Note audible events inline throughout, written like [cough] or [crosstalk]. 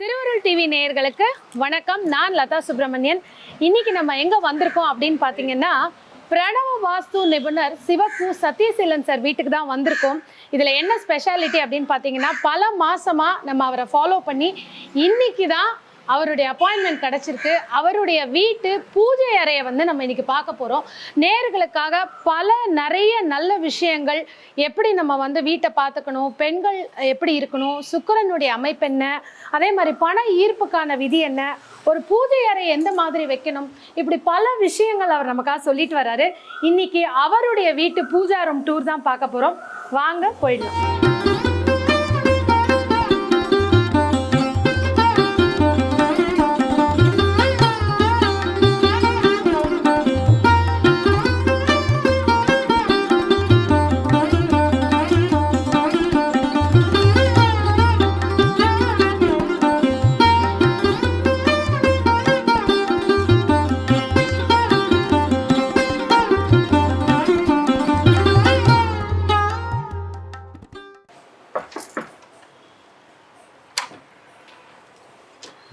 திருவருள் டிவி நேயர்களுக்கு வணக்கம். நான் லதா சுப்பிரமணியன். இன்னைக்கு நம்ம எங்க வந்திருக்கோம் அப்படின்னு பார்த்தீங்கன்னா பிரணவ வாஸ்து நிபுணர் சிவப்பு சத்யசீலன் சார் வீட்டுக்கு தான் வந்திருக்கோம். இதில் என்ன ஸ்பெஷாலிட்டி அப்படின்னு பார்த்தீங்கன்னா பல மாதமாக நம்ம அவரை ஃபாலோ பண்ணி இன்னைக்கு தான் அவருடைய அப்பாயின்மெண்ட் கிடைச்சிருக்கு. அவருடைய வீட்டு பூஜை அறையை வந்து நம்ம இன்னைக்கு பார்க்க போறோம். நேர்களுக்காக பல நிறைய நல்ல விஷயங்கள் எப்படி நம்ம வந்து வீட்டை பார்த்துக்கணும் பெண்கள் எப்படி இருக்கணும் சுக்கிரனுடைய அமைப்பு என்ன அதே மாதிரி பண ஈர்ப்புக்கான விதி என்ன ஒரு பூஜை அறை எந்த மாதிரி வைக்கணும் இப்படி பல விஷயங்கள் அவர் நமக்காக சொல்லிட்டு வராரு. இன்னைக்கு அவருடைய வீட்டு பூஜா ரூம் டூர் தான் பார்க்க போறோம். வாங்க போயிடலாம்.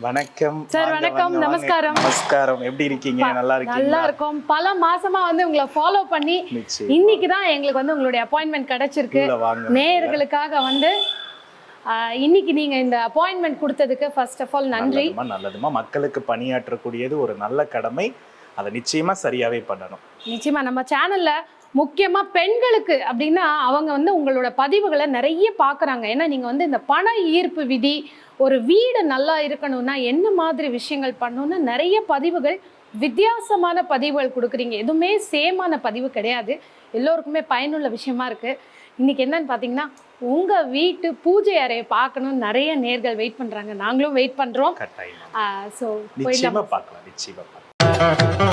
வணக்கம் சார், வணக்கம். நமஸ்காரம். நமஸ்காரம். எப்படி இருக்கீங்க? நல்லா நல்லா இருக்கீங்களா? இருக்கும் பல மாசமா வந்து உங்களை ஃபாலோ பண்ணி இன்னைக்கு தான் எங்களுக்கு வந்து உங்களுடைய அப்பாயின்மெண்ட் கிடைச்சிருக்கு. நேயர்களுக்காக வந்து இன்னைக்கு நீங்க இந்த அப்பாயின்மெண்ட் கொடுத்ததுக்கு ஃபர்ஸ்ட் ஆஃப் ஆல் நன்றி. நல்லதுமா மக்களுக்கு பணியாற்றக்கூடியது ஒரு நல்ல கடமை. அதை நிச்சயமா சரியாவே பண்ணணும். நிச்சயமா நம்ம சேனல்ல முக்கியமா பெண்களுக்கு அப்படின்னா அவங்க வந்து உங்களோட பதிவுகளை நிறைய பார்க்கறாங்க. ஏன்னா நீங்க வந்து இந்த பண ஈர்ப்பு விதி ஒரு வீடு நல்லா இருக்கணும்னா என்ன மாதிரி விஷயங்கள் பண்ணணும்னு நிறைய பதிவுகள் வித்தியாசமான பதிவுகள் கொடுக்குறீங்க. எதுவுமே சேமான பதிவு கிடையாது. எல்லோருக்குமே பயனுள்ள விஷயமா இருக்கு. இன்னைக்கு என்னன்னு பார்த்தீங்கன்னா உங்க வீட்டு பூஜை அறையை பார்க்கணும்னு நிறைய நேர்கள் வெயிட் பண்றாங்க. நாங்களும் வெயிட் கட்டாயமா. ஸோ பார்க்கலாம். நிச்சயமா பார்க்கலாம்.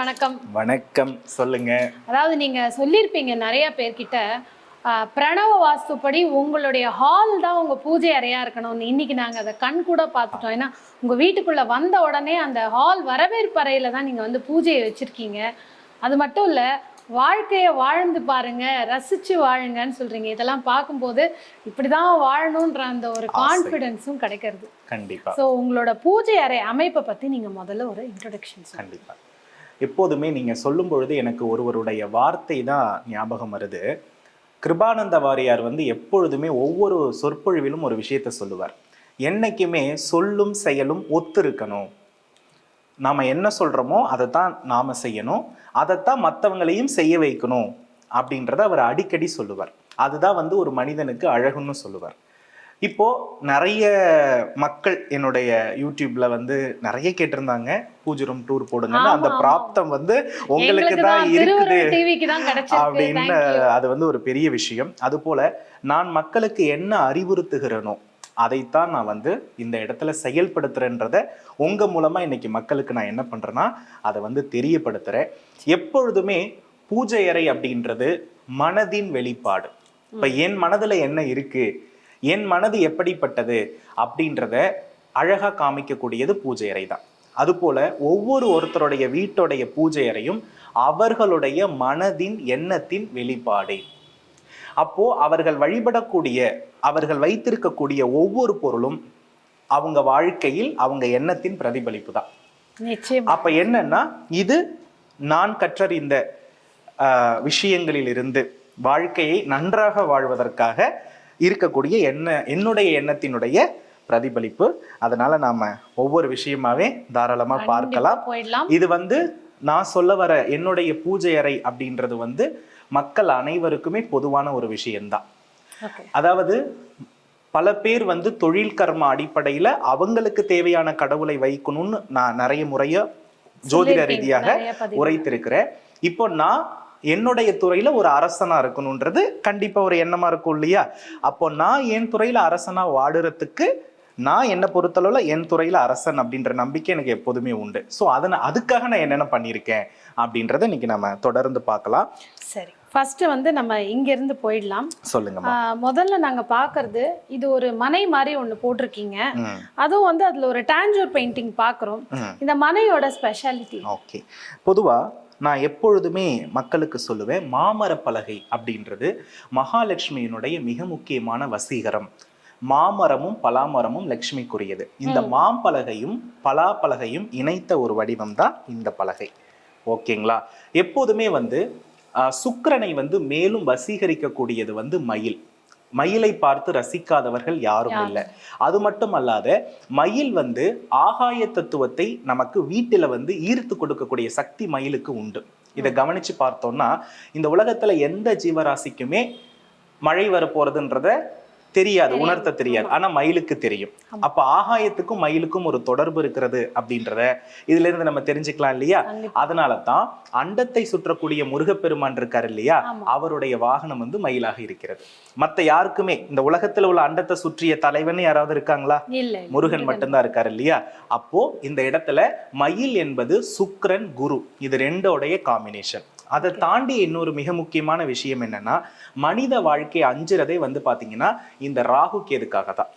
வணக்கம். வணக்கம். சொல்லுங்க. அதாவது நீங்க சொல்லியிருப்பீங்க நிறைய பேர்கிட்ட பிரணவ வாஸ்துப்படி உங்களுடைய ஹால் தான் உங்க பூஜை அறையா இருக்கணும்னு. இன்னைக்கு நாங்க அதை கண் கூட பார்த்துட்டோம். ஏன்னா உங்க வீட்டுக்குள்ள வந்த உடனே அந்த ஹால் வரவேற்பு அறையில தான் நீங்க வந்து பூஜையை வச்சிருக்கீங்க. அது மட்டும் இல்ல வாழ்க்கையை வாழ்ந்து பாருங்க ரசிச்சு வாழுங்கன்னு சொல்றீங்க. இதெல்லாம் பார்க்கும்போது இப்படிதான் வாழணுன்ற அந்த ஒரு. கான்ஃபிடென்ஸும் கிடைக்கிறது. கண்டிப்பா. ஸோ உங்களோட பூஜை அறை அமைப்பை பத்தி நீங்க முதல்ல ஒரு இன்ட்ரொடக்ஷன் கண்டிப்பா. எப்போதுமே நீங்கள் சொல்லும் பொழுது எனக்கு ஒருவருடைய வார்த்தை தான் ஞாபகம் வருது. கிருபானந்த வாரியார் வந்து எப்பொழுதுமே ஒவ்வொரு சொற்பொழிவிலும் ஒரு விஷயத்த சொல்லுவார். என்றைக்குமே சொல்லும் செயலும் ஒத்து இருக்கணும் நாம் என்ன சொல்கிறோமோ அதை தான் நாம் செய்யணும். அதைத்தான் மற்றவங்களையும் செய்ய வைக்கணும் அப்படின்றத அவர் அடிக்கடி சொல்லுவார். அதுதான் வந்து ஒரு மனிதனுக்கு அழகுன்னு சொல்லுவார். இப்போ நிறைய மக்கள் என்னுடைய யூடியூப்ல வந்து நிறைய கேட்டிருந்தாங்க. பூஜை ரூம் டூர் போடுங்கன்னு. அந்த. பிராப்தம் வந்து உங்களுக்கு தான் இருக்குது. அப்படின்னு. அது வந்து ஒரு பெரிய விஷயம். அது போல நான் மக்களுக்கு என்ன அறிவுறுத்துகிறேனோ அதைத்தான் நான் வந்து இந்த இடத்துல செயல்படுத்துறேன்றத உங்க மூலமா இன்னைக்கு மக்களுக்கு நான் என்ன பண்றேன்னா அதை வந்து தெரியப்படுத்துறேன். எப்பொழுதுமே பூஜை அறை அப்படின்றது மனதின் வெளிப்பாடு. இப்ப என் மனதுல என்ன இருக்கு? என் மனது எப்படிப்பட்டது அப்படின்றத அழகா காமிக்கக்கூடியது பூஜை அறை தான். அதுபோல ஒவ்வொரு ஒருத்தருடைய வீட்டுடைய பூஜை அறையும் அவர்களுடைய மனதின் எண்ணத்தின் வெளிப்பாடே. அப்போ அவர்கள் வழிபடக்கூடிய அவர்கள் வைத்திருக்கக்கூடிய ஒவ்வொரு பொருளும் அவங்க வாழ்க்கையில் அவங்க எண்ணத்தின் பிரதிபலிப்பு தான். அப்ப என்னன்னா இது நான் கற்றறிந்த விஷயங்களிலிருந்து வாழ்க்கையை நன்றாக வாழ்வதற்காக இருக்கக்கூடிய என்ன என்னுடைய எண்ணத்தினுடைய பிரதிபலிப்பு. அதனால நாம ஒவ்வொரு விஷயமாவே தாராளமா பார்க்கலாம். இது வந்து நான் சொல்ல வர என்னுடைய பூஜை அறை அப்படின்றது வந்து மக்கள் அனைவருக்குமே பொதுவான ஒரு விஷயம்தான். அதாவது பல பேர் வந்து தொழில் கர்ம அடிப்படையில அவங்களுக்கு தேவையான கடவுளை வைக்கணும்னு நான் நிறைய முறைய ஜோதிட ரீதியாக. உரைத்திருக்கிறேன். இப்போ நான் என்னுடைய துறையில ஒரு அரசனா இருக்கணும்ன்றது கண்டிப்பா ஒரு எண்ணமா இருக்கும் இல்லையா? அப்போ நான் என் துறையில அரசனா வாடுறதுக்கு நான் என்னை பொறுத்தளவுல என் துறையில அரசன் அப்படின்ற நம்பிக்கை எனக்கு எப்போதுமே உண்டு. ஸோ அதனை அதுக்காக நான் என்னென்ன பண்ணியிருக்கேன் அப்படின்றத இன்னைக்கு நம்ம தொடர்ந்து பார்க்கலாம். சரி. ஃபர்ஸ்ட் வந்து நம்ம இங்க இருந்து போயிடலாம். சொல்லுங்கம்மா. ஆஹ் முதல்ல நாங்க பாக்குறது இது ஒரு மனை மாதிரி ஒண்ணு போட்டிருக்கீங்க. அதுவும் வந்து அதுல ஒரு டாஞ்சூர் பெயிண்டிங் பாக்குறோம் இந்த மனையோட ஸ்பெஷாலிட்டி ஓகே. பொதுவா நான் எப்பொழுதுமே மக்களுக்கு சொல்லுவேன் மாமர பலகை அப்படின்றது மகாலட்சுமியினுடைய மிக முக்கியமான வசீகரம். மாமரமும் பலாமரமும் லட்சுமிக்குரியது. இந்த மாம்பலகையும் பலாப்பலகையும் இணைத்த ஒரு வடிவம் தான் இந்த பலகை. ஓகேங்களா? எப்போதுமே வந்து சுக்கிரனை வந்து மேலும் வசீகரிக்கக்கூடியது வந்து மயில். மயிலை பார்த்து ரசிக்காதவர்கள் யாரும் யார்? இல்லை அது மட்டும் அல்லாத மயில் வந்து ஆகாய தத்துவத்தை நமக்கு வீட்டில வந்து ஈர்த்து கொடுக்கக்கூடிய சக்தி மயிலுக்கு உண்டு இதை கவனிச்சு பார்த்தோம்னா இந்த உலகத்துல எந்த ஜீவராசிக்குமே மழை வரப்போறதுன்றத தெரியாது. உணர்த்த தெரியாது ஆனா மயிலுக்கு தெரியும். அப்ப ஆகாயத்துக்கும் மயிலுக்கும் ஒரு தொடர்பு இருக்கிறது அப்படின்றத இதுல இருந்து நம்ம தெரிஞ்சுக்கலாம் இல்லையா. அதனால தான் அண்டத்தை சுற்றக்கூடிய முருகப்பெருமான் இருக்காரு இல்லையா. அவருடைய வாகனம் வந்து மயிலாக இருக்கிறது மத்த யாருக்குமே இந்த உலகத்துல உள்ள அண்டத்தை சுற்றிய தலைவன் யாராவது இருக்காங்களா. முருகன் மட்டும்தான் இருக்காரு இல்லையா அப்போ இந்த இடத்துல மயில் என்பது சுக்கிரன் குரு இது ரெண்டோடைய காம்பினேஷன் அதை தாண்டி இன்னொரு மிக முக்கியமான விஷயம் என்னன்னா மனித வாழ்க்கை அஞ்சுறதே வந்து பாத்தீங்கன்னா இந்த ராகு கேதுக்காக தான்.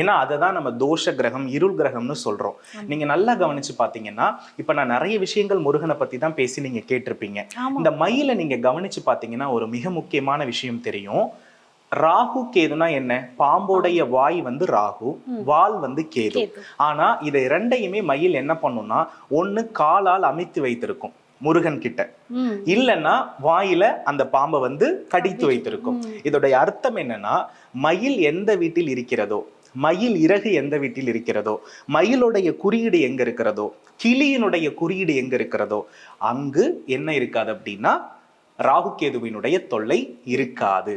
ஏன்னா அதை தான் நம்ம தோஷ கிரகம் இருள் கிரகம்னு சொல்றோம். நீங்க நல்லா கவனிச்சு பாத்தீங்கன்னா இப்ப நான் நிறைய விஷயங்கள் முருகனை பத்தி தான் பேசி நீங்க கேட்டிருப்பீங்க. இந்த மயிலை நீங்க கவனிச்சு பாத்தீங்கன்னா ஒரு மிக முக்கியமான விஷயம் தெரியும். ராகு கேதுனா என்ன? பாம்போடைய வாய் வந்து ராகு வால் வந்து கேது. ஆனா இதை இரண்டையுமே மயில் என்ன பண்ணும்னா ஒண்ணு காலால் அமைத்து வைத்திருக்கும். முருகன் கிட்ட. இல்லைன்னா வாயில அந்த பாம்பை வந்து கடித்து வைத்திருக்கும். இதோடைய அர்த்தம் என்னன்னா மயில் எந்த வீட்டில் இருக்கிறதோ மயில் இறகு எந்த வீட்டில் இருக்கிறதோ மயிலுடைய குறியீடு எங்க இருக்கிறதோ கிளியினுடைய குறியீடு எங்க இருக்கிறதோ அங்கு என்ன இருக்காது அப்படின்னா ராகுகேதுவினுடைய தொல்லை இருக்காது.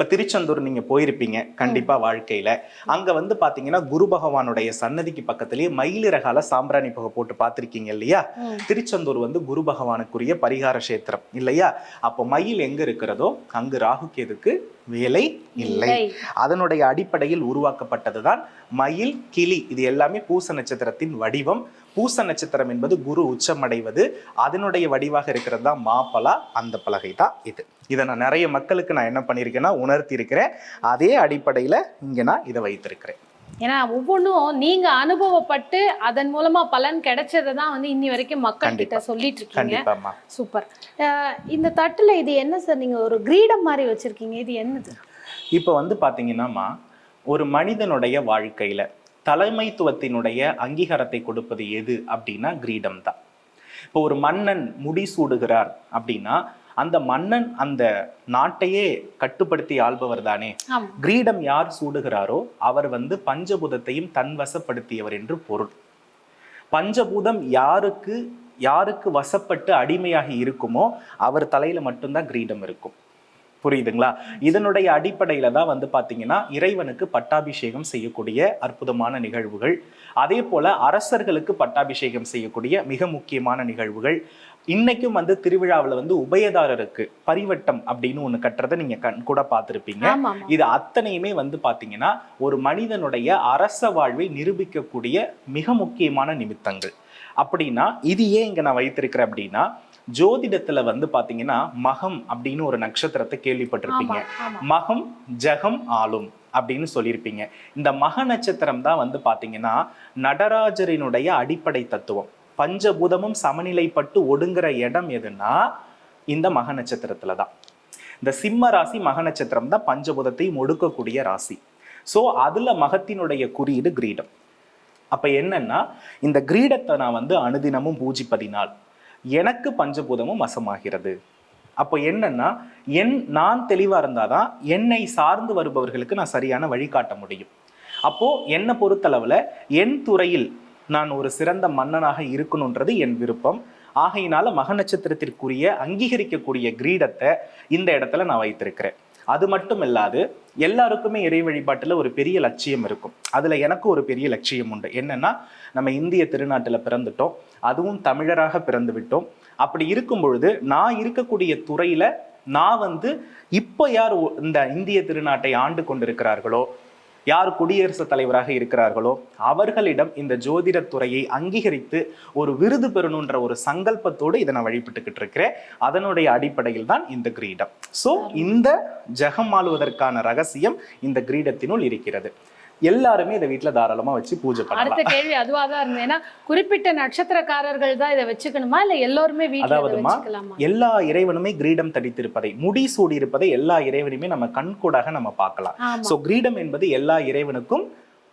இப்ப திருச்செந்தூர் நீங்க போயிருப்பீங்க கண்டிப்பா வாழ்க்கையில. அங்க வந்து பாத்தீங்கன்னா குரு பகவானுடைய சன்னதிக்கு பக்கத்திலேயே மயிலிறகால சாம்பிராணி புகை போட்டு பார்த்திருக்கீங்க இல்லையா. திருச்செந்தூர் வந்து குரு பகவானுக்குரிய பரிகார கஷேத்திரம் இல்லையா? அப்போ மயில் எங்க இருக்கிறதோ அங்கு ராகுகேதுக்கு வேலை இல்லை. இல்லை. அதனுடைய அடிப்படையில் உருவாக்கப்பட்டதுதான் மயில் கிளி. இது எல்லாமே பூச நட்சத்திரத்தின் வடிவம். பூச நட்சத்திரம் என்பது குரு உச்சமடைவது. அதனுடைய வடிவாக இருக்கிறது தான் மாப்பலா அந்த பலகை தான் இது. இதை நான் நிறைய மக்களுக்கு நான் என்ன பண்ணியிருக்கேன்னா உணர்த்தி இருக்கிறேன் அதே அடிப்படையில இங்க நான் இதை வைத்திருக்கிறேன். ஏன்னா ஒவ்வொன்றும் நீங்க அனுபவப்பட்டு அதன் மூலமா பலன் கிடைச்சதை தான் வந்து இன்னி வரைக்கும் மக்கள் கிட்ட. சொல்லிட்டு இருக்கீங்க சூப்பர். இந்த தட்டுல இது என்ன சார் நீங்க ஒரு கிரீடம் மாதிரி வச்சிருக்கீங்க? இது என்னது? இப்போ வந்து பாத்தீங்கன்னாம்மா ஒரு மனிதனுடைய வாழ்க்கையில தலைமைத்துவத்தினுடைய அங்கீகாரத்தை கொடுப்பது எது அப்படின்னா கிரீடம் தான் இப்போ ஒரு மன்னன் முடிசூடுகிறார் அப்படின்னா அந்த மன்னன் அந்த நாட்டையே கட்டுப்படுத்தி ஆள்பவர் தானே? கிரீடம் யார் சூடுகிறாரோ அவர் வந்து பஞ்சபூதத்தையும் தன் வசப்படுத்தியவர் என்று பொருள். பஞ்சபூதம் யாருக்கு யாருக்கு வசப்பட்டு அடிமையாகி இருக்குமோ அவர் தலையில மட்டும்தான் கிரீடம் இருக்கும். புரியுதுங்களா? இதனுடைய அடிப்படையில தான் வந்து பாத்தீங்கன்னா இறைவனுக்கு பட்டாபிஷேகம் செய்யக்கூடிய அற்புதமான நிகழ்வுகள். அதே போல அரசர்களுக்கு பட்டாபிஷேகம் செய்யக்கூடிய மிக முக்கியமான நிகழ்வுகள். இன்னைக்கும் வந்து திருவிழாவில் வந்து உபயதாரருக்கு பரிவட்டம் அப்படின்னு ஒண்ணு கட்டுறதை நீங்க கண் கூட பார்த்திருப்பீங்க இது அத்தனையுமே வந்து பாத்தீங்கன்னா ஒரு மனிதனுடைய அரச வாழ்வை நிரூபிக்கக்கூடிய மிக முக்கியமான நிமித்தங்கள். அப்படின்னா இது ஏன் இங்க நான் வைத்திருக்கிறேன் அப்படின்னா ஜோதிடத்துல வந்து பாத்தீங்கன்னா மகம் அப்படின்னு ஒரு நட்சத்திரத்தை கேள்விப்பட்டிருப்பீங்க. மகம் ஜகம் ஆளும் அப்படின்னு சொல்லியிருப்பீங்க. இந்த மக நட்சத்திரம் தான் வந்து பாத்தீங்கன்னா நடராஜரினுடைய அடிப்படை தத்துவம். பஞ்சபூதமும் சமநிலைப்பட்டு ஒடுங்குற இடம் எதுன்னா இந்த மக நட்சத்திரத்துல தான். இந்த சிம்ம ராசி மக நட்சத்திரம் தான் பஞ்சபூதத்தையும் ஒடுக்கக்கூடிய ராசி. சோ அதுல மகத்தினுடைய குறியீடு கிரீடம். அப்ப என்னன்னா இந்த கிரீடத்தை நான் வந்து அனுதினமும் பூஜிப்பதினால் எனக்கு பஞ்சபூதமும் வசமாகிறது. அப்போ என்னன்னா என் நான் தெளிவாக இருந்தால் தான் என்னை சார்ந்து வருபவர்களுக்கு நான் சரியான வழிகாட்ட முடியும். அப்போது என்னை பொறுத்தளவில் என் துறையில் நான் ஒரு சிறந்த மன்னனாக இருக்கணுன்றது என் விருப்பம். ஆகையினால மக நட்சத்திரத்திற்குரிய அங்கீகரிக்கக்கூடிய கிரீடத்தை இந்த இடத்துல நான் வைத்திருக்கிறேன். அது மட்டும் இல்லாது எல்லாருக்குமே இறை வழிபாட்டில் ஒரு பெரிய லட்சியம் இருக்கும். அதில் எனக்கு ஒரு பெரிய லட்சியம் உண்டு. என்னென்னா நம்ம இந்திய திருநாட்டில் பிறந்துட்டோம். அதுவும் தமிழராக பிறந்து விட்டோம். அப்படி இருக்கும் பொழுது நான் இருக்கக்கூடிய துறையில் நான் வந்து இப்போ யார் இந்த இந்திய திருநாட்டை ஆண்டு கொண்டிருக்கிறார்களோ யார் குடியரசுத் தலைவராக இருக்கிறார்களோ அவர்களிடம் இந்த ஜோதிட துறையை அங்கீகரித்து ஒரு விருது பெறணுன்ற ஒரு சங்கல்பத்தோடு இதை நான் வழிபட்டுக்கிட்டு இருக்கிறேன். அதனுடைய அடிப்படையில் தான் இந்த கிரீடம். ஸோ இந்த ஜெகம் ஆளுவதற்கான ரகசியம் இந்த கிரீடத்தினுள் இருக்கிறது. எல்லாருமே இதை வீட்ல தாராளமா வச்சு பூஜை பண்ணலாம். அடுத்த கேள்வி அதுவா தான் இருந்தது. ஏன்னா குறிப்பிட்ட நட்சத்திரக்காரர்கள் தான் இதை வச்சுக்கணுமா? இல்ல எல்லாருமே வீட்டுல அதாவதுமா, எல்லா இறைவனுமே கிரீடம் தடித்திருப்பதை முடி சூடி இருப்பதை எல்லா இறைவனுமே நம்ம கண்கூடாக நம்ம பார்க்கலாம். சோ கிரீடம் என்பது எல்லா இறைவனுக்கும்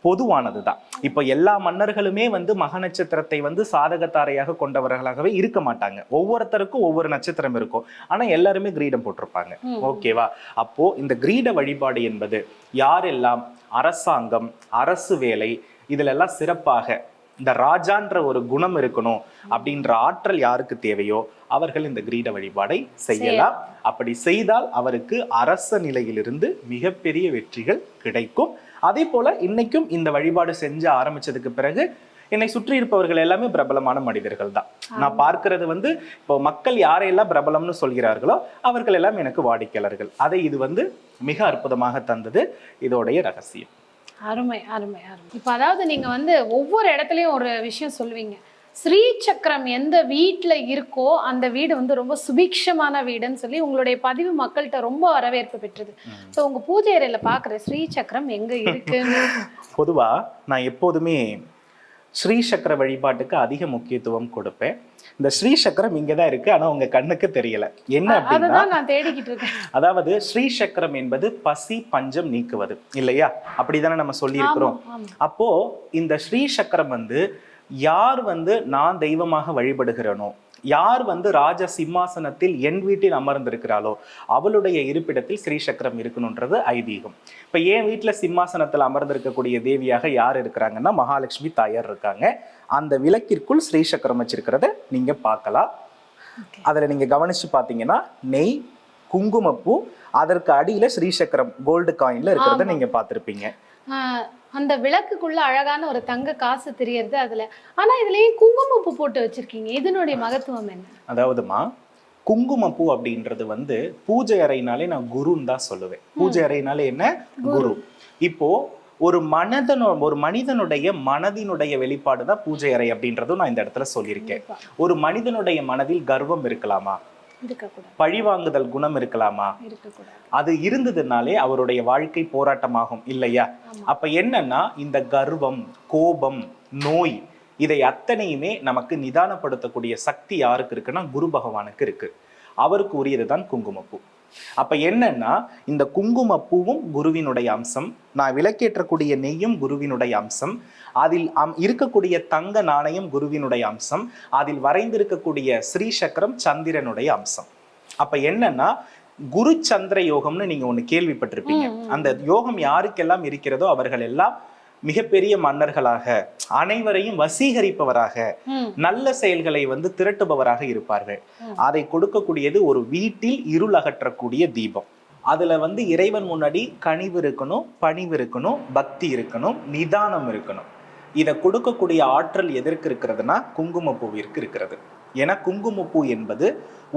பொதுவானதுதான். இப்போ எல்லா மன்னர்களுமே வந்து மக நட்சத்திரத்தை வந்து சாதகத்தாரையாக கொண்டவர்களாகவே இருக்க மாட்டாங்க. ஒவ்வொருத்தருக்கும் ஒவ்வொரு நட்சத்திரம் இருக்கும். ஆனா எல்லாருமே கிரீடம் போட்டிருப்பாங்க. ஓகேவா? அப்போ இந்த கிரீட வழிபாடு என்பது யாரெல்லாம் அரசாங்கம் அரசு வேலை இதுல எல்லாம் சிறப்பாக இந்த ராஜான்ற ஒரு குணம் இருக்கணும் அப்படின்ற ஆற்றல் யாருக்கு தேவையோ அவர்கள் இந்த கிரீட வழிபாடை செய்யலாம். அப்படி செய்தால் அவருக்கு அரச நிலையிலிருந்து மிகப்பெரிய வெற்றிகள் கிடைக்கும். அதே போல இன்னைக்கும் இந்த வழிபாடு செஞ்சு ஆரம்பிச்சதுக்கு பிறகு என்னை சுற்றி இருப்பவர்கள் எல்லாமே பிரபலமான மனிதர்கள் தான். நான் பார்க்கிறது வந்து இப்போ மக்கள் யாரையெல்லாம் பிரபலம்னு சொல்கிறார்களோ அவர்கள் எல்லாம் எனக்கு வாடிக்கையாளர்கள். அதை இது வந்து மிக அற்புதமாக தந்தது இதோடைய ரகசியம். அருமை அருமை அருமை. இப்போ அதாவது நீங்க வந்து ஒவ்வொரு இடத்துலயும் ஒரு விஷயம் சொல்லுவீங்க. ஸ்ரீ சக்கரம் எந்த வீட்ல இருக்கோ அந்த வீடு வந்து ரொம்ப சுபிக்ஷமான வீடுன்னு சொல்லி உங்களுடைய பதிவு மக்கள்கிட்ட ரொம்ப வரவேற்பு பெற்றது. ஸோ உங்க பூஜை அறையில பாக்குற ஸ்ரீ சக்கரம் எங்க இருக்குன்னு? [laughs] பொதுவா நான் எப்போதுமே ஸ்ரீ சக்கர வழிபாட்டுக்கு அதிக முக்கியத்துவம் கொடுப்பேன். இந்த ஸ்ரீ சக்கரம் இங்கே தான் இருக்கு ஆனா உங்க கண்ணுக்கு தெரியல. என்ன அப்படின்னா நான் தேடிக்கிட்டு இருக்கேன். அதாவது ஸ்ரீ சக்கரம் என்பது பசி பஞ்சம் நீக்குவது இல்லையா? அப்படிதானே நம்ம சொல்லி இருக்கிறோம் ஆமா, ஆமா. அப்போ இந்த ஸ்ரீ சக்கரம் வந்து யார் வந்து நான் தெய்வமாக வழிபடுகிறேனோ யார் வந்து ராஜ சிம்மாசனத்தில் என் வீட்டில் அமர்ந்திருக்கிறாளோ அவளுடைய இருப்பிடத்தில் ஸ்ரீ சக்கரம் இருக்கணுன்றது ஐதீகம் இப்ப என் வீட்டுல சிம்மாசனத்தில் அமர்ந்திருக்கக்கூடிய தேவியாக யார் இருக்கிறாங்கன்னா மகாலட்சுமி தாயார் இருக்காங்க அந்த விளக்கிற்குள் ஸ்ரீ சக்கரம் வச்சிருக்கிறத நீங்க பார்க்கலாம். அதுல நீங்க கவனிச்சு பாத்தீங்கன்னா நெய் குங்குமப்பூ அதற்கு அடியில ஸ்ரீ சக்கரம் கோல்டு காயின்ல இருக்கிறத. நீங்க பார்த்திருப்பீங்க அந்த விளக்குக்குள்ள அழகான ஒரு தங்க காசு தெரியறது அதுல. ஆனா இதுலயே குங்குமப்பூ போட்டு வச்சிருக்கீங்க. இதனுடைய மகத்துவம் என்ன? அதாவதுமா குங்குமப்பூ அப்படின்றது வந்து பூஜை அறையினாலே நான் குருன்னு தான் சொல்லுவேன். பூஜை அறையினாலே என்ன? குரு. இப்போ ஒரு மனதனோ ஒரு மனிதனுடைய மனதினுடைய வெளிப்பாடு தான் பூஜை அறை அப்படின்றதும் நான் இந்த இடத்துல சொல்லியிருக்கேன். ஒரு மனிதனுடைய மனதில் கர்வம் இருக்கலாமா? இருக்கக்கூடாது. பழிவாங்குதல் குணம் இருக்கலாமா? அது இருந்ததுனாலே அவருடைய வாழ்க்கை போராட்டமாகும் இல்லையா. அப்ப என்னன்னா இந்த கர்வம் கோபம் நோய் இதை அத்தனையுமே நமக்கு நிதானப்படுத்தக்கூடிய சக்தி யாருக்கு இருக்குன்னா குரு பகவானுக்கு இருக்கு. அவருக்கு உரியதுதான் குங்குமப்பூ. அப்ப என்னன்னா இந்த குங்குமப்பூவும் குருவினுடைய அம்சம் நான் விளக்கேற்றக்கூடிய நெய்யும் குருவினுடைய அம்சம் அதில் அம் இருக்கக்கூடிய தங்க நாணயம் குருவினுடைய அம்சம் அதில் வரைந்திருக்கக்கூடிய ஸ்ரீ சக்கரம் சந்திரனுடைய அம்சம் அப்ப என்னன்னா குரு சந்திர யோகம்னு நீங்க ஒண்ணு கேள்விப்பட்டிருப்பீங்க. அந்த யோகம் யாருக்கெல்லாம் இருக்கிறதோ அவர்கள் எல்லாம் மிகப்பெரிய மன்னர்களாக அனைவரையும் வசீகரிப்பவராக நல்ல செயல்களை வந்து திரட்டுபவராக இருப்பார்கள். அதை கொடுக்கக்கூடியது ஒரு வீட்டில் இருள் அகற்றக்கூடிய தீபம். அதுல வந்து இறைவன் முன்னாடி கனிவு இருக்கணும் பணிவு இருக்கணும் பக்தி இருக்கணும் நிதானம் இருக்கணும். இதை கொடுக்கக்கூடிய ஆற்றல் எதற்கு இருக்கிறதுனா குங்குமப்பூவிற்கு இருக்கிறது. ஏன்னா குங்குமப்பூ என்பது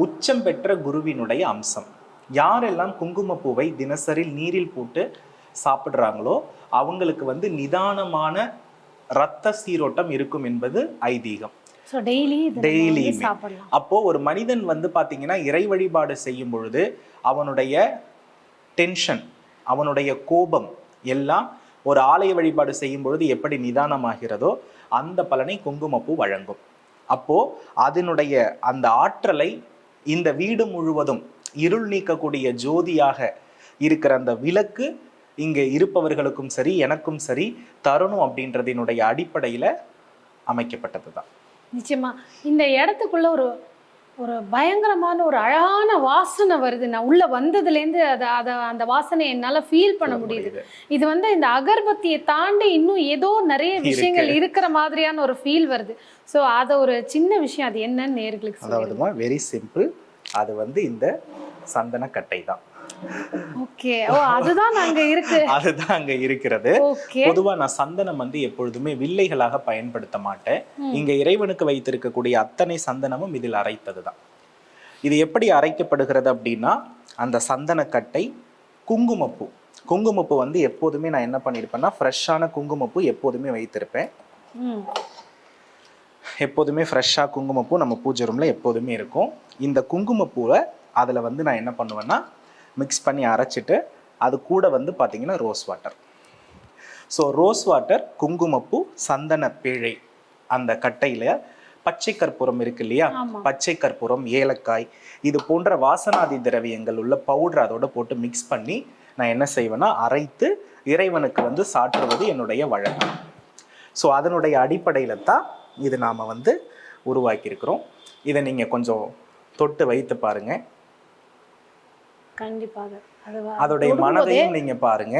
உச்சம் பெற்ற குருவினுடைய அம்சம். யாரெல்லாம் குங்குமப்பூவை தினசரி நீரில் போட்டு சாப்பிடுறாங்களோ அவங்களுக்கு வந்து நிதானமான இரத்த சீரோட்டம் இருக்கும் என்பது ஐதீகம். டெய்லி அப்போ ஒரு மனிதன் வந்து பாத்தீங்கன்னா இறை வழிபாடு செய்யும் பொழுது அவனுடைய டென்ஷன் அவனுடைய கோபம் எல்லாம் ஒரு ஆலய வழிபாடு செய்யும் பொழுது எப்படி நிதானமாகிறதோ அந்த பலனை குங்குமப்பூ வழங்கும். அப்போ அதனுடைய அந்த ஆற்றலை இந்த வீடு முழுவதும் இருள் நீக்கக்கூடிய ஜோதியாக இருக்கிற அந்த விளக்கு இங்கே இருப்பவர்களுக்கும் சரி எனக்கும் சரி தரணும் அப்படின்றதினுடைய அடிப்படையில அமைக்கப்பட்டது தான் நிச்சயமா. இந்த இடத்துக்குள்ள ஒரு ஒரு பயங்கரமான ஒரு அழகான வாசனை வருது. நான் உள்ள வந்ததுலேருந்து அதை அதை அந்த வாசனையை என்னால ஃபீல் பண்ண முடியுது. இது வந்து இந்த அகர்பத்தியை தாண்டி இன்னும் ஏதோ நிறைய விஷயங்கள் இருக்கிற மாதிரியான ஒரு ஃபீல் வருது. ஸோ அதை ஒரு சின்ன விஷயம் அது என்னன்னு நேர்களுக்கு அதாவதுமா வெரி சிம்பிள் அது வந்து இந்த சந்தன கட்டை தான் ஓகே. ஓ அதுதான் அங்க இருக்கு. அதுதான் அங்க இருக்கிறது. பொதுவா நான் சந்தனம் வந்து எப்பொழுதுமே வில்லைகளாக பயன்படுத்த மாட்டேன். இங்க இறைவனுக்கு வைத்திருக்கக்கூடிய அத்தனை சந்தனமும் இதில் அரைத்தது தான் இது எப்படி அரைக்கப்படுகிறது அப்படின்னா அந்த சந்தனக்கட்டை குங்குமப்பூ. குங்குமப்பூ வந்து எப்போதுமே நான் என்ன பண்ணியிருப்பேன்னா ஃப்ரெஷ்ஷான குங்குமப்பூ எப்போதுமே வைத்திருப்பேன். எப்போதுமே ஃப்ரெஷ்ஷாக குங்குமப்பூ நம்ம பூஜை ரூமில் எப்போதுமே இருக்கும். இந்த குங்குமப்பூவை அதில் வந்து நான் என்ன பண்ணுவேன்னா மிக்ஸ் பண்ணி அரைச்சிட்டு அது கூட வந்து பார்த்தீங்கன்னா rose water so rose water குங்குமப்பூ சந்தன பேழை அந்த கட்டையில பச்சை கற்பூரம் இருக்கு இல்லையா. பச்சை கற்பூரம் ஏலக்காய் இது போன்ற வாசனாதி திரவியங்கள் உள்ள பவுடர் அதோட போட்டு மிக்ஸ் பண்ணி நான் என்ன செய்வேன்னா அரைத்து இறைவனுக்கு வந்து சாற்றுவது என்னுடைய வழக்கம். ஸோ அதனுடைய அடிப்படையில தான் இது நாம வந்து உருவாக்கியிருக்கிறோம். இதை நீங்க கொஞ்சம் தொட்டு வைத்து பாருங்க. கண்டிப்பாக. அதோடைய மனதையும் நீங்க பாருங்க.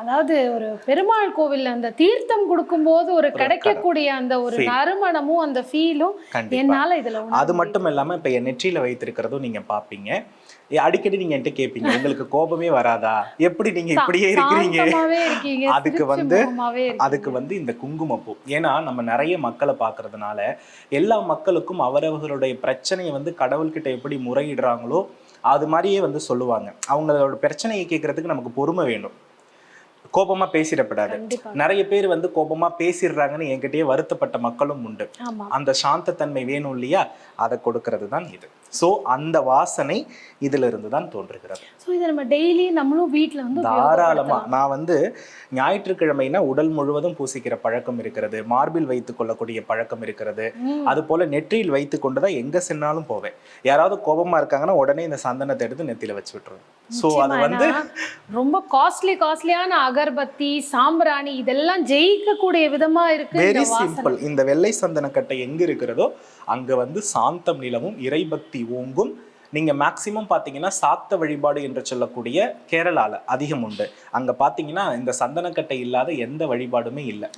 அதாவது ஒரு பெருமாள் கோவில்ல அந்த தீர்த்தம் கொடுக்கும்போது ஒரு கிடைக்கக்கூடிய அந்த ஒரு. நறுமணமும் அந்த ஃபீலும் என்னால இதுல அது மட்டும் இல்லாம இப்ப என் நெற்றியில வைத்திருக்கிறதும் நீங்க பாப்பீங்க. அடிக்கடி நீங்க என்கிட்ட கேட்பீங்க உங்களுக்கு கோபமே வராதா? எப்படி நீங்க இப்படியே இருக்கிறீங்க? அதுக்கு வந்து. அதுக்கு வந்து இந்த குங்குமப்பூ. ஏன்னா நம்ம நிறைய மக்களை பார்க்கறதுனால எல்லா மக்களுக்கும் அவரவர்களுடைய பிரச்சனையை வந்து கடவுள்கிட்ட எப்படி முறையிடுறாங்களோ அது மாதிரியே வந்து சொல்லுவாங்க. அவங்களோட பிரச்சனையை கேட்கறதுக்கு நமக்கு பொறுமை வேணும் கோபமா பேசிடப்படாது. நிறைய பேர் வந்து கோபமா பேசிடுறாங்கன்னு என்கிட்டயே வருத்தப்பட்ட மக்களும் உண்டு. அந்த சாந்தத்தன்மை வேணும் இல்லையா? அதை கொடுக்கிறது தான் இது. ஸோ அந்த வாசனை இதுல இருந்து தான் தோன்றுகிறது. சோ இதை நம்ம டெய்லி நம்மளும் வீட்ல வந்து தாராளமா உபயோகப்படுத்தலாம். நான் வந்து ஞாயிற்றுக்கிழமைனா உடல் முழுவதும் பூசிக்கிற பழக்கம் இருக்கிறது. மார்பில் வைத்துக் கொள்ளக்கூடிய பழக்கம் இருக்கிறது. அது போல நெற்றியில் வைத்து கொண்டுதான் எங்க சென்னாலும் போவேன். யாராவது கோபமா இருக்காங்கன்னா உடனே இந்த சந்தனத்தை எடுத்து நெத்தியில வச்சு விட்டுருவேன். ஸோ அது வந்து ரொம்ப காஸ்ட்லி காஸ்ட்லியான அகர்பத்தி சாம்பிராணி இதெல்லாம் ஜெயிக்கக்கூடிய விதமா இருக்கு வெரி சிம்பிள் இந்த வெள்ளை சந்தனக்கட்டை எங்க இருக்கிறதோ அங்க வந்து சாந்தம் நிலவும் இறைபக்தி ஓங்கும் நீங்க மேக்சிமம் பாத்தீங்கன்னா சாக்த வழிபாடு என்று சொல்லக்கூடிய கேரளால அதிகம் உண்டு. அங்க பாத்தீங்கன்னா இந்த சந்தனக்கட்டை இல்லாத எந்த வழிபாடுமே இல்லை.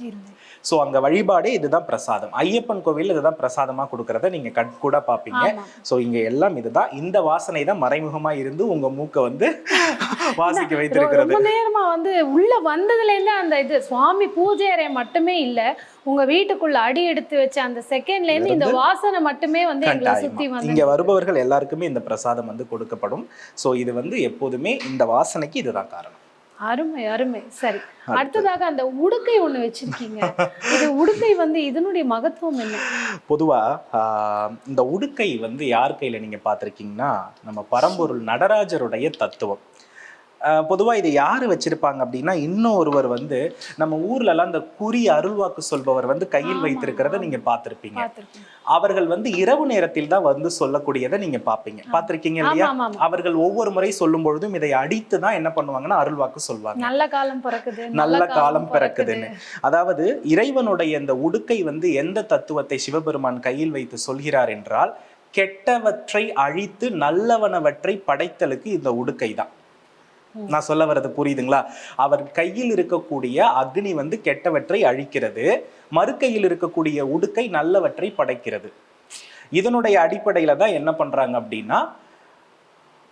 ஸோ அங்க வழிபாடே இதுதான் பிரசாதம். ஐயப்பன் கோவில் இதுதான் பிரசாதமா கொடுக்கறத நீங்க கண் கூட பாப்பீங்க. ஆமா. ஸோ இங்க எல்லாம் இதுதான். இந்த வாசனை தான் மறைமுகமா இருந்து உங்க மூக்க வந்து [laughs] வாசிக்க வைத்திருக்கிறது. ரொம்ப நேரமா வந்து உள்ள வந்ததுல இருந்து அந்த இது சுவாமி பூஜை அறை மட்டுமே இல்ல. உங்க வீட்டுக்குள்ள அடி எடுத்து வச்ச அந்த செகண்ட்ல இருந்து இந்த வாசனை மட்டுமே வந்து எங்களை சுத்தி. வந்து இங்க வருபவர்கள் எல்லாருக்குமே இந்த பிரசாதம் வந்து கொடுக்கப்படும். சோ இது வந்து எப்போதுமே இந்த வாசனைக்கு இதுதான் காரணம். அருமை அருமை. சரி. அடுத்ததாக அந்த உடுக்கை ஒண்ணு வச்சிருக்கீங்க. இது உடுக்கை வந்து இதனுடைய மகத்துவம் என்ன? பொதுவா ஆஹ், இந்த உடுக்கை வந்து யார் கையில நீங்க பார்த்திருக்கீங்கன்னா நம்ம பரம்பொருள் நடராஜருடைய தத்துவம். ஆஹ், பொதுவா இது யாரு வச்சிருப்பாங்க அப்படின்னா இன்னும் ஒருவர் வந்து நம்ம ஊர்ல எல்லாம் இந்த குறி அருள்வாக்கு சொல்பவர் வந்து கையில் வைத்திருக்கிறத. நீங்க பார்த்திருப்பீங்க. அவர்கள் வந்து இரவு நேரத்தில் தான் வந்து சொல்லக்கூடியதை நீங்க பாப்பீங்க பார்த்திருக்கீங்க இல்லையா. அவர்கள் ஒவ்வொரு முறை சொல்லும் பொழுதும் இதை அடித்து தான் என்ன பண்ணுவாங்கன்னா அருள்வாக்கு சொல்வாங்க. நல்ல காலம் பிறக்குது நல்ல காலம் பிறக்குதுன்னு. அதாவது இறைவனுடைய இந்த உடுக்கை வந்து எந்த தத்துவத்தை சிவபெருமான் கையில் வைத்து சொல்கிறார் என்றால் கெட்டவற்றை அழித்து நல்லவனவற்றை படைத்தலுக்கு இந்த உடுக்கை தான் நான் சொல்ல வர்றது புரியுதுங்களா? அவர் கையில் இருக்கக்கூடிய அக்னி வந்து கெட்டவற்றை அழிக்கிறது மறுக்கையில் இருக்கக்கூடிய உடுக்கை நல்லவற்றை படைக்கிறது. இதனுடைய அடிப்படையில தான் என்ன பண்றாங்க அப்படின்னா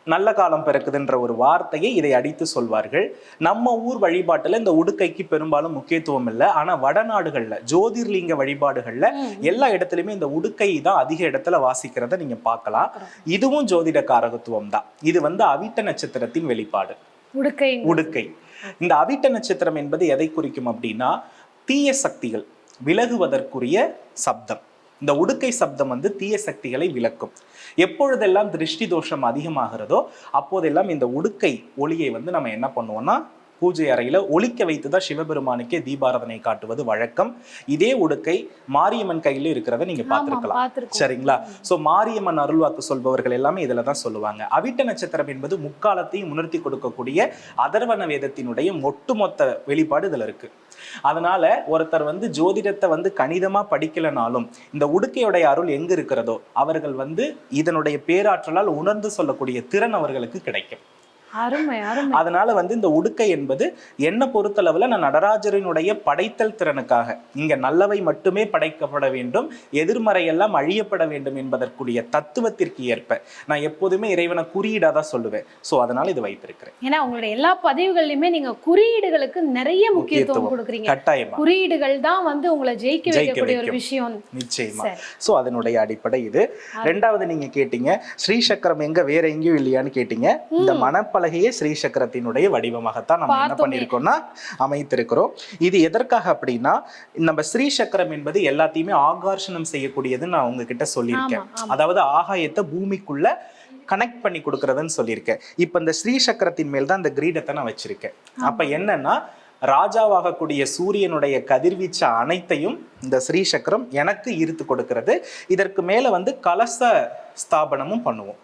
நல்ல காலம் பிறக்குதுன்ற ஒரு வார்த்தையை இதை அடித்து சொல்வார்கள். நம்ம ஊர் வழிபாட்டுல இந்த உடுக்கைக்கு பெரும்பாலும் முக்கியத்துவம் இல்லை. ஆனா வடநாடுகள்ல ஜோதிர்லிங்க வழிபாடுகள்ல எல்லா இடத்துலயுமே இந்த உடுக்கை தான் அதிக இடத்துல வாசிக்கிறத நீங்க பார்க்கலாம். இதுவும் ஜோதிட காரகத்துவம் தான். இது வந்து அவிட்ட நட்சத்திரத்தின் வெளிப்பாடு. உடுக்கை உடுக்கை. இந்த அவிட்ட நட்சத்திரம் என்பது எதை குறிக்கும் அப்படின்னா தீய சக்திகள் விலகுவதற்குரிய சப்தம். இந்த உடுக்கை சப்தம் வந்து தீய சக்திகளை விலக்கும் எப்பொழுதெல்லாம் திருஷ்டி தோஷம் அதிகமாகிறதோ அப்போதெல்லாம் இந்த உடுக்கை ஒளியை வந்து நம்ம என்ன பண்ணுவோம்னா பூஜை அறையில ஒலிக்க வைத்து தான் சிவபெருமானுக்கே தீபாராதனை காட்டுவது வழக்கம். இதே உடுக்கை மாரியம்மன் கையில இருக்கிறத நீங்க பார்த்திருக்கலாம். சரிங்களா? சோ மாரியம்மன் அருள்வாக்கு சொல்பவர்கள் எல்லாமே இதுல தான் சொல்லுவாங்க. அவிட்ட நட்சத்திரம் என்பது முக்காலத்தையும் உணர்த்தி கொடுக்கக்கூடிய அதர்வன வேதத்தினுடைய ஒட்டுமொத்த வெளிப்பாடு இதுல இருக்கு. அதனால ஒருத்தர் வந்து ஜோதிடத்தை வந்து கணிதமா படிக்கலனாலும் இந்த உடுக்கையுடைய அருள் எங்க இருக்கிறதோ அவர்கள் வந்து இதனுடைய பேராற்றலால் உணர்ந்து சொல்லக்கூடிய திறன் அவர்களுக்கு கிடைக்கும். அதனால வந்து இந்த உடுக்கை என்பது என்ன பொறுத்தளவுல நான் நடராஜரினுடைய படைத்தல் திறனுக்காக. இங்க நல்லவை மட்டுமே படைக்கப்பட வேண்டும் எதிர்மறை எல்லாம் அழியப்பட வேண்டும் என்பதற்குரிய தத்துவத்திற்கு ஏற்ப. நான் எப்போதுமே இறைவனை குறியீடா தான் சொல்லுவேன். சோ அதனால இது வைத்திருக்கிறேன். ஏன்னா உங்களுடைய எல்லா பதிவுகள்லயுமே நீங்க குறியீடுகளுக்கு நிறைய முக்கியத்துவம். கொடுக்குறீங்க. கட்டாயமா. குறியீடுகள் தான் வந்து உங்களை ஜெயிக்க வைக்கக்கூடிய ஒரு. விஷயம். நிச்சயமா. சோ அதனுடைய அடிப்படை இது. ரெண்டாவது நீங்க கேட்டீங்க ஸ்ரீ சக்கரம் எங்க வேற எங்கேயும் இல்லையான்னு கேட்டீங்க. இந்த மணப்பலகையே ஸ்ரீ சக்கரத்தினுடைய வடிவமாகத்தான் நம்ம என்ன. பண்ணியிருக்கோம்னா அமைத்திருக்கிறோம். இது எதற்காக அப்படின்னா நம்ம ஸ்ரீ சக்கரம் என்பது எல்லாத்தையுமே ஆகர்ஷணம் செய்யக்கூடியதுன்னு நான் உங்ககிட்ட சொல்லியிருக்கேன். அதாவது ஆகாயத்தை பூமிக்குள்ள கனெக்ட் பண்ணி கொடுக்கறதுன்னு சொல்லியிருக்கேன். இப்போ இந்த ஸ்ரீ சக்கரத்தின் மேல் தான் இந்த கிரீடத்தை நான் வச்சிருக்கேன். அப்ப என்னன்னா ராஜாவாகக்கூடிய சூரியனுடைய கதிர்வீச்சு அனைத்தையும் இந்த ஸ்ரீ சக்கரம் எனக்கு ஈர்த்து கொடுக்கிறது. இதற்கு மேல வந்து கலச ஸ்தாபனமும் பண்ணுவோம்.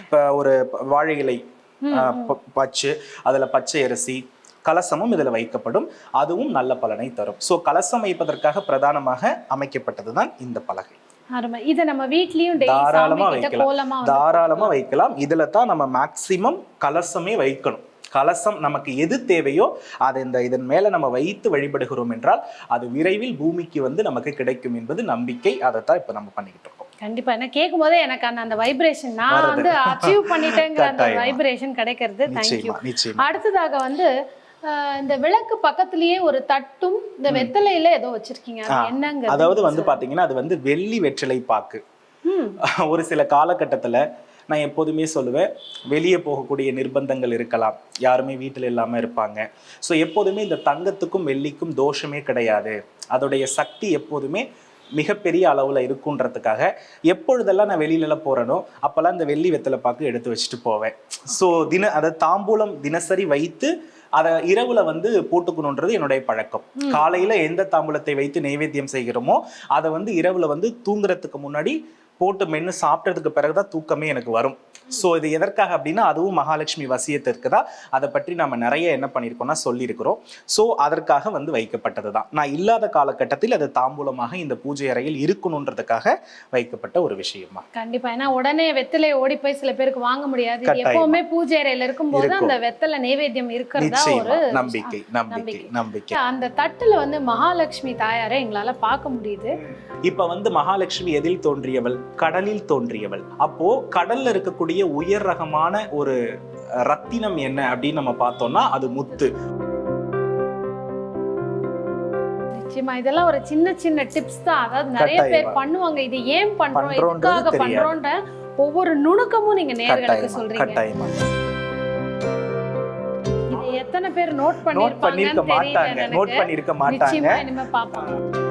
இப்போ ஒரு வாழை இலை பச்சு அதுல பச்சை அரிசி கலசமும் இதுல வைக்கப்படும். அதுவும் நல்ல பலனை தரும். ஸோ கலசம் வைப்பதற்காக பிரதானமாக அமைக்கப்பட்டது தான் இந்த பலகை. இதை நம்ம வீட்லயும் தாராளமா வைக்கலாம். தாராளமா வைக்கலாம். இதுல தான் நம்ம மேக்சிமம் கலசமே வைக்கணும். கலசம் நமக்கு எது தேவையோ அதை இந்த இதன் மேல நம்ம வைத்து வழிபடுகிறோம் என்றால் அது விரைவில் பூமிக்கு வந்து நமக்கு கிடைக்கும் என்பது நம்பிக்கை. அதை தான் இப்ப நம்ம பண்ணிக்கிட்டு இருக்கோம் கண்டிப்பா. என்ன கேட்கும் போதே எனக்கு அந்த அந்த வைப்ரேஷன் நான். வந்து அச்சீவ் பண்ணிட்டேங்கிற அந்த. வைப்ரேஷன் கிடைக்கிறது. தேங்க்யூ அடுத்ததாக வந்து இந்த விளக்கு பக்கத்திலேயே ஒரு தட்டும் இந்த வெத்தலையில ஏதோ வச்சிருக்கீங்க. என்னங்க அதாவது வந்து பாத்தீங்கன்னா அது வந்து வெள்ளி வெற்றிலை பாக்கு. [laughs] ஒரு சில காலகட்டத்துல நான் எப்போதுமே சொல்லுவேன் வெளியே போகக்கூடிய நிர்பந்தங்கள் இருக்கலாம். யாருமே வீட்டில் இல்லாமல் இருப்பாங்க. ஸோ எப்போதுமே இந்த தங்கத்துக்கும் வெள்ளிக்கும் தோஷமே கிடையாது. அதோடைய சக்தி எப்போதுமே மிகப்பெரிய அளவில் இருக்குன்றதுக்காக எப்பொழுதெல்லாம் நான் வெளியிலலாம் போகிறேனோ அப்போல்லாம் இந்த வெள்ளி வெத்தலை பாக்கு எடுத்து வச்சுட்டு போவேன். ஸோ தின அதை தாம்பூலம் தினசரி வைத்து அதை இரவுல வந்து போட்டுக்கணுன்றது என்னுடைய பழக்கம். காலையில எந்த தாம்பூலத்தை வைத்து நைவேத்தியம் செய்கிறோமோ அதை வந்து இரவுல வந்து தூங்குறதுக்கு முன்னாடி போட்டு மென்று சாப்பிட்டதுக்கு பிறகுதான் தூக்கமே எனக்கு வரும். ஸோ இது எதற்காக அப்படின்னா அதுவும் மகாலட்சுமி வசியத்திற்கு தான் அதை பற்றி நம்ம நிறைய என்ன பண்ணியிருக்கோம்னா சொல்லியிருக்கிறோம். ஸோ அதற்காக வந்து வைக்கப்பட்டது தான் நான் இல்லாத காலகட்டத்தில் அது தாம்பூலமாக இந்த பூஜை அறையில் இருக்கணுன்றதுக்காக வைக்கப்பட்ட ஒரு விஷயமா. கண்டிப்பா. ஏன்னா உடனே வெத்தலை ஓடி போய் சில பேருக்கு வாங்க முடியாது. எப்பவுமே பூஜை அறையில இருக்கும்போது இருக்கும். அந்த வெத்தலை நைவேத்தியம் இருக்கிறதா ஒரு நம்பிக்கை நம்பிக்கை. நம்பிக்கை. அந்த தட்டுல வந்து மகாலட்சுமி தாயாரை எங்களால பார்க்க முடியுது. இப்ப வந்து மகாலட்சுமி எதில் தோன்றியவள்? கடலில் தோன்றியவள். அப்போ கடல்ல இருக்கக்கூடிய உயர் ரகமான ஒரு ரத்தினம் என்ன அப்படின்னு நம்ம பார்த்தோம்னா அது முத்து. நிச்சயமா இதெல்லாம் ஒரு சின்ன சின்ன டிப்ஸ் தான். அதாவது நிறைய பேர். பண்ணுவாங்க. இது ஏன் பண்றோம்? எதுக்காக. பண்றோன்ற ஒவ்வொரு நுணுக்கமும் நீங்க நேர்களுக்கு சொல்றீங்க. எத்தனை பேர் நோட் பண்ணிருப்பாங்கன்னு தெரியல நோட் பண்ணிருக்க மாட்டாங்க. நிச்சயமா இனிமே பாப்போம்